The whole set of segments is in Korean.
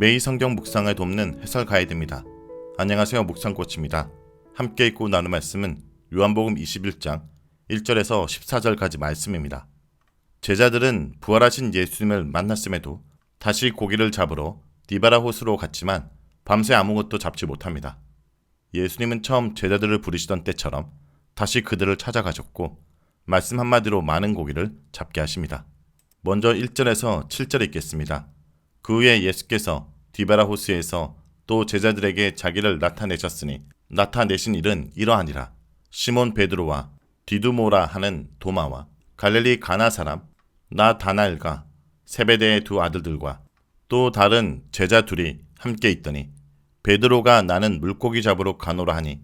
매일 성경 묵상을 돕는 해설 가이드입니다. 안녕하세요. 묵상코치입니다. 함께 읽고 나눌 말씀은 요한복음 21장 1절에서 14절까지 말씀입니다. 제자들은 부활하신 예수님을 만났음에도 다시 고기를 잡으러 디바라 호수로 갔지만 밤새 아무것도 잡지 못합니다. 예수님은 처음 제자들을 부르시던 때처럼 다시 그들을 찾아가셨고 말씀 한마디로 많은 고기를 잡게 하십니다. 먼저 1절에서 7절 읽겠습니다. 그 후에 예수께서 디바라 호수에서 또 제자들에게 자기를 나타내셨으니 나타내신 일은 이러하니라. 시몬 베드로와 디두모라 하는 도마와 갈릴리 가나 사람 나다나엘과 세베대의 두 아들들과 또 다른 제자 둘이 함께 있더니 베드로가 나는 물고기 잡으러 가노라 하니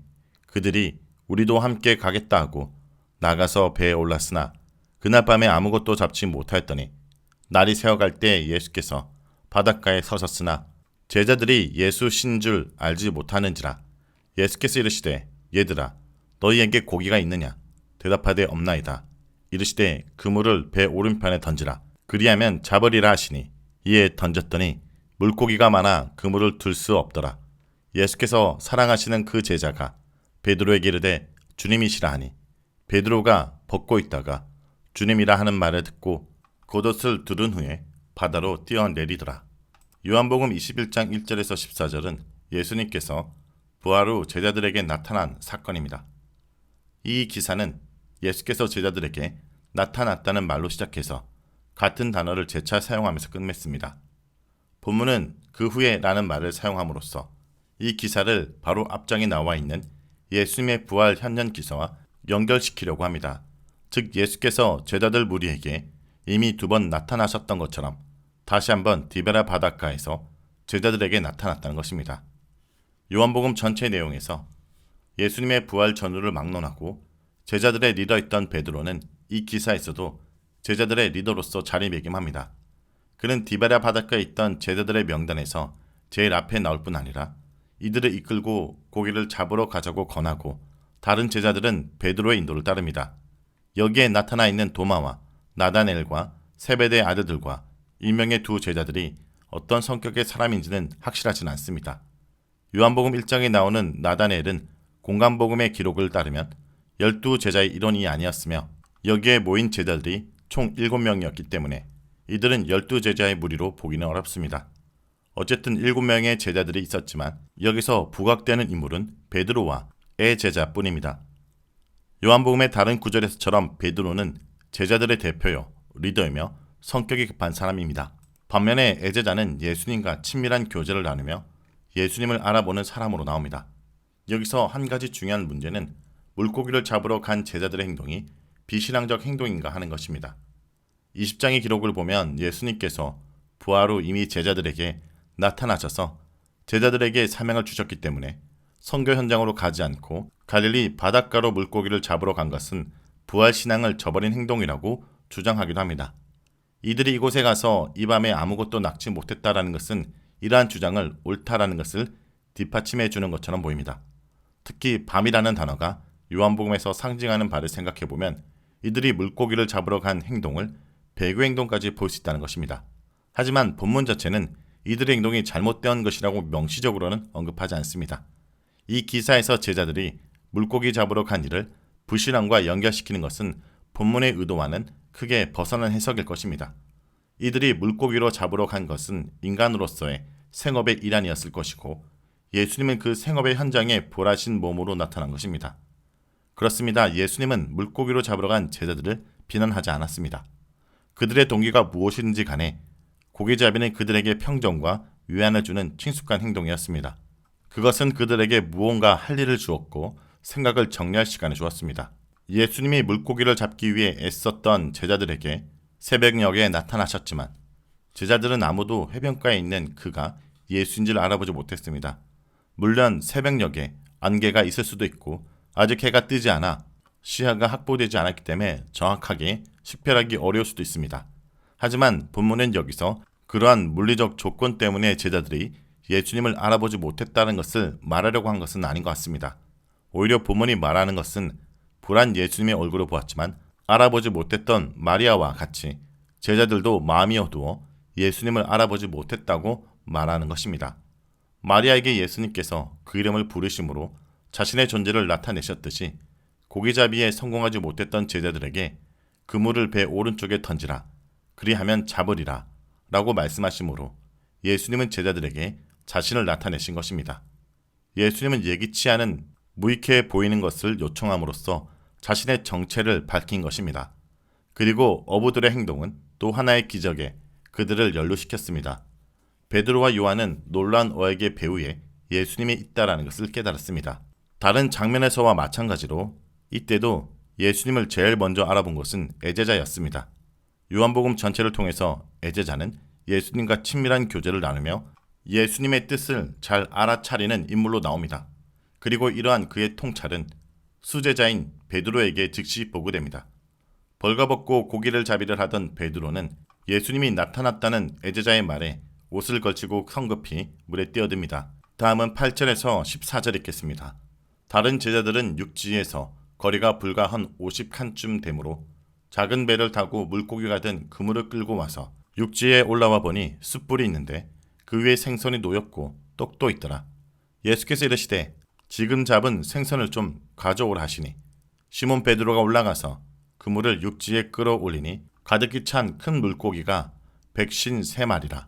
그들이 우리도 함께 가겠다 하고 나가서 배에 올랐으나 그날 밤에 아무것도 잡지 못하였더니 날이 새어갈 때 예수께서 바닷가에 서셨으나 제자들이 예수 신 줄 알지 못하는지라 예수께서 이르시되 얘들아 너희에게 고기가 있느냐? 대답하되 없나이다. 이르시되 그물을 배 오른편에 던지라. 그리하면 잡으리라 하시니 이에 던졌더니 물고기가 많아 그물을 들 수 없더라. 예수께서 사랑하시는 그 제자가 베드로에게 이르되 주님이시라 하니 베드로가 벗고 있다가 주님이라 하는 말을 듣고 겉옷을 두른 후에 바다로 뛰어내리더라. 요한복음 21장 1절에서 14절은 예수님께서 부활 후 제자들에게 나타난 사건입니다. 이 기사는 예수께서 제자들에게 나타났다는 말로 시작해서 같은 단어를 재차 사용하면서 끝맺습니다. 본문은 그 후에 라는 말을 사용함으로써 이 기사를 바로 앞장에 나와 있는 예수님의 부활 현년 기사와 연결시키려고 합니다. 즉 예수께서 제자들 무리에게 이미 두 번 나타나셨던 것처럼 다시 한번 디베라 바닷가에서 제자들에게 나타났다는 것입니다. 요한복음 전체 내용에서 예수님의 부활 전후를 막론하고 제자들의 리더였던 베드로는 이 기사에서도 제자들의 리더로서 자리매김합니다. 그는 디베라 바닷가에 있던 제자들의 명단에서 제일 앞에 나올 뿐 아니라 이들을 이끌고 고기를 잡으러 가자고 권하고 다른 제자들은 베드로의 인도를 따릅니다. 여기에 나타나 있는 도마와 나다넬과 세베대 아들들과 일명의 두 제자들이 어떤 성격의 사람인지는 확실하진 않습니다. 요한복음 1장에 나오는 나다넬은 공간복음의 기록을 따르면 열두 제자의 일원이 아니었으며 여기에 모인 제자들이 총 7명이었기 때문에 이들은 열두 제자의 무리로 보기는 어렵습니다. 어쨌든 7명의 제자들이 있었지만 여기서 부각되는 인물은 베드로와 애 제자뿐입니다. 요한복음의 다른 구절에서처럼 베드로는 제자들의 대표요, 리더이며 성격이 급한 사람입니다. 반면에 애제자는 예수님과 친밀한 교제를 나누며 예수님을 알아보는 사람으로 나옵니다. 여기서 한 가지 중요한 문제는 물고기를 잡으러 간 제자들의 행동이 비신앙적 행동인가 하는 것입니다. 20장의 기록을 보면 예수님께서 부활 후 이미 제자들에게 나타나셔서 제자들에게 사명을 주셨기 때문에 선교 현장으로 가지 않고 갈릴리 바닷가로 물고기를 잡으러 간 것은 부활 신앙을 저버린 행동이라고 주장하기도 합니다. 이들이 이곳에 가서 이 밤에 아무것도 낚지 못했다라는 것은 이러한 주장을 옳다라는 것을 뒷받침해 주는 것처럼 보입니다. 특히 밤이라는 단어가 요한복음에서 상징하는 바를 생각해 보면 이들이 물고기를 잡으러 간 행동을 배교 행동까지 볼 수 있다는 것입니다. 하지만 본문 자체는 이들의 행동이 잘못된 것이라고 명시적으로는 언급하지 않습니다. 이 기사에서 제자들이 물고기 잡으러 간 일을 불신앙과 연결시키는 것은 본문의 의도와는 크게 벗어난 해석일 것입니다. 이들이 물고기로 잡으러 간 것은 인간으로서의 생업의 일환이었을 것이고 예수님은 그 생업의 현장에 보라신 몸으로 나타난 것입니다. 그렇습니다. 예수님은 물고기로 잡으러 간 제자들을 비난하지 않았습니다. 그들의 동기가 무엇이든지 간에 고기잡이는 그들에게 평정과 위안을 주는 친숙한 행동이었습니다. 그것은 그들에게 무언가 할 일을 주었고 생각을 정리할 시간을 주었습니다. 예수님이 물고기를 잡기 위해 애썼던 제자들에게 새벽녘에 나타나셨지만 제자들은 아무도 해변가에 있는 그가 예수인지를 알아보지 못했습니다. 물론 새벽녘에 안개가 있을 수도 있고 아직 해가 뜨지 않아 시야가 확보되지 않았기 때문에 정확하게 식별하기 어려울 수도 있습니다. 하지만 본문은 여기서 그러한 물리적 조건 때문에 제자들이 예수님을 알아보지 못했다는 것을 말하려고 한 것은 아닌 것 같습니다. 오히려 본문이 말하는 것은 불안 예수님의 얼굴을 보았지만 알아보지 못했던 마리아와 같이 제자들도 마음이 어두워 예수님을 알아보지 못했다고 말하는 것입니다. 마리아에게 예수님께서 그 이름을 부르심으로 자신의 존재를 나타내셨듯이 고기잡이에 성공하지 못했던 제자들에게 그물을 배 오른쪽에 던지라 그리하면 잡으리라 라고 말씀하시므로 예수님은 제자들에게 자신을 나타내신 것입니다. 예수님은 예기치 않은 무익해 보이는 것을 요청함으로써 자신의 정체를 밝힌 것입니다. 그리고 어부들의 행동은 또 하나의 기적에 그들을 연루시켰습니다. 베드로와 요한은 놀란 어에게 배후에 예수님이 있다라는 것을 깨달았습니다. 다른 장면에서와 마찬가지로 이때도 예수님을 제일 먼저 알아본 것은 애제자였습니다. 요한복음 전체를 통해서 애제자는 예수님과 친밀한 교제를 나누며 예수님의 뜻을 잘 알아차리는 인물로 나옵니다. 그리고 이러한 그의 통찰은 수제자인 베드로에게 즉시 보고됩니다. 벌거벗고 고기를 잡이를 하던 베드로는 예수님이 나타났다는 애제자의 말에 옷을 걸치고 성급히 물에 뛰어듭니다. 다음은 8절에서 14절 읽겠습니다. 다른 제자들은 육지에서 거리가 불과 한 50칸쯤 되므로 작은 배를 타고 물고기가 든 그물을 끌고 와서 육지에 올라와 보니 숯불이 있는데 그 위에 생선이 놓였고 떡도 있더라. 예수께서 이르시되 지금 잡은 생선을 좀 가져오라 하시니 시몬 베드로가 올라가서 그물을 육지에 끌어올리니 가득히 찬 큰 물고기가 백신 세 마리라.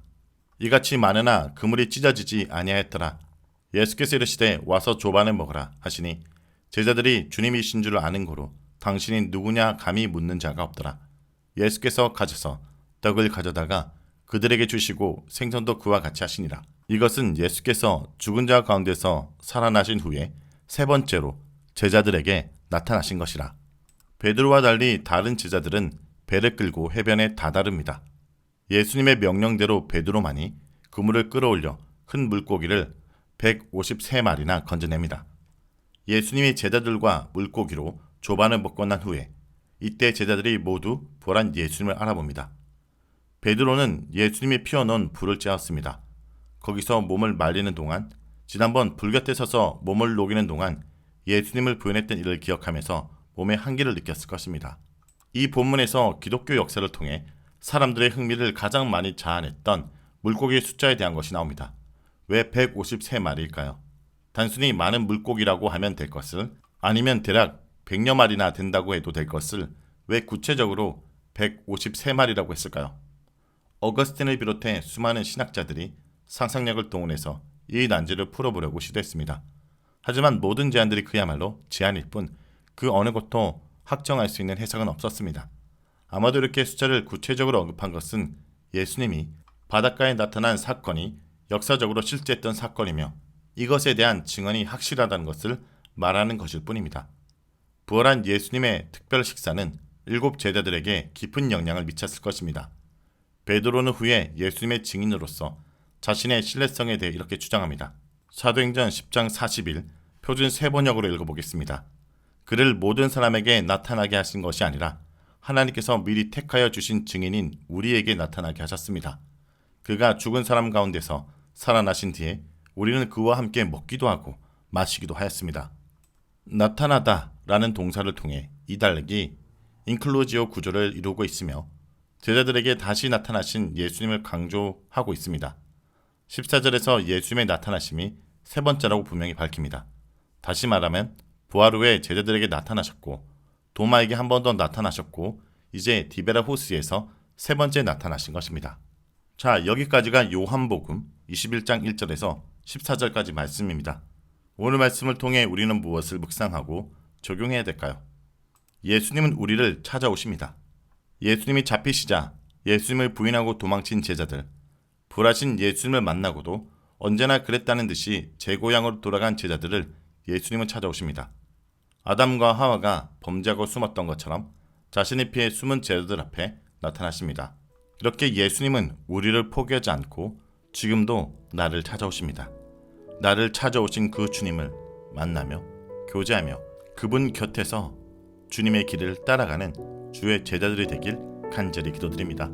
이같이 많으나 그물이 찢어지지 아니하였더라. 예수께서 이르시되 와서 조반을 먹으라 하시니 제자들이 주님이신 줄 아는 고로 당신이 누구냐 감히 묻는 자가 없더라. 예수께서 가셔서 떡을 가져다가 그들에게 주시고 생선도 그와 같이 하시니라. 이것은 예수께서 죽은 자 가운데서 살아나신 후에 세 번째로 제자들에게 나타나신 것이라. 베드로와 달리 다른 제자들은 배를 끌고 해변에 다다릅니다. 예수님의 명령대로 베드로만이 그물을 끌어올려 큰 물고기를 153마리나 건져냅니다. 예수님이 제자들과 물고기로 조반을 먹고 난 후에 이때 제자들이 모두 보란 예수님을 알아봅니다. 베드로는 예수님이 피워놓은 불을 쬐었습니다. 거기서 몸을 말리는 동안 지난번 불 곁에 서서 몸을 녹이는 동안 예수님을 부인했던 일을 기억하면서 몸의 한기를 느꼈을 것입니다. 이 본문에서 기독교 역사를 통해 사람들의 흥미를 가장 많이 자아냈던 물고기의 숫자에 대한 것이 나옵니다. 왜 153마리일까요? 단순히 많은 물고기라고 하면 될 것을 아니면 대략 100여 마리나 된다고 해도 될 것을 왜 구체적으로 153마리라고 했을까요? 어거스틴을 비롯해 수많은 신학자들이 상상력을 동원해서 이 난제를 풀어보려고 시도했습니다. 하지만 모든 제안들이 그야말로 제안일 뿐 그 어느 것도 확정할 수 있는 해석은 없었습니다. 아마도 이렇게 숫자를 구체적으로 언급한 것은 예수님이 바닷가에 나타난 사건이 역사적으로 실제했던 사건이며 이것에 대한 증언이 확실하다는 것을 말하는 것일 뿐입니다. 부활한 예수님의 특별 식사는 일곱 제자들에게 깊은 영향을 미쳤을 것입니다. 베드로는 후에 예수님의 증인으로서 자신의 신뢰성에 대해 이렇게 주장합니다. 사도행전 10장 40일 표준 세 번역으로 읽어보겠습니다. 그를 모든 사람에게 나타나게 하신 것이 아니라 하나님께서 미리 택하여 주신 증인인 우리에게 나타나게 하셨습니다. 그가 죽은 사람 가운데서 살아나신 뒤에 우리는 그와 함께 먹기도 하고 마시기도 하였습니다. 나타나다 라는 동사를 통해 이 달력이 인클루지오 구조를 이루고 있으며 제자들에게 다시 나타나신 예수님을 강조하고 있습니다. 14절에서 예수님의 나타나심이 세 번째라고 분명히 밝힙니다. 다시 말하면 부활 후에 제자들에게 나타나셨고 도마에게 한 번 더 나타나셨고 이제 디베라 호스에서 세 번째 나타나신 것입니다. 자, 여기까지가 요한복음 21장 1절에서 14절까지 말씀입니다. 오늘 말씀을 통해 우리는 무엇을 묵상하고 적용해야 될까요? 예수님은 우리를 찾아오십니다. 예수님이 잡히시자 예수님을 부인하고 도망친 제자들, 불하신 예수님을 만나고도 언제나 그랬다는 듯이 제 고향으로 돌아간 제자들을 예수님은 찾아오십니다. 아담과 하와가 범죄하고 숨었던 것처럼 자신의 피해 숨은 제자들 앞에 나타나십니다. 이렇게 예수님은 우리를 포기하지 않고 지금도 나를 찾아오십니다. 나를 찾아오신 그 주님을 만나며 교제하며 그분 곁에서 주님의 길을 따라가는 주의 제자들이 되길 간절히 기도드립니다.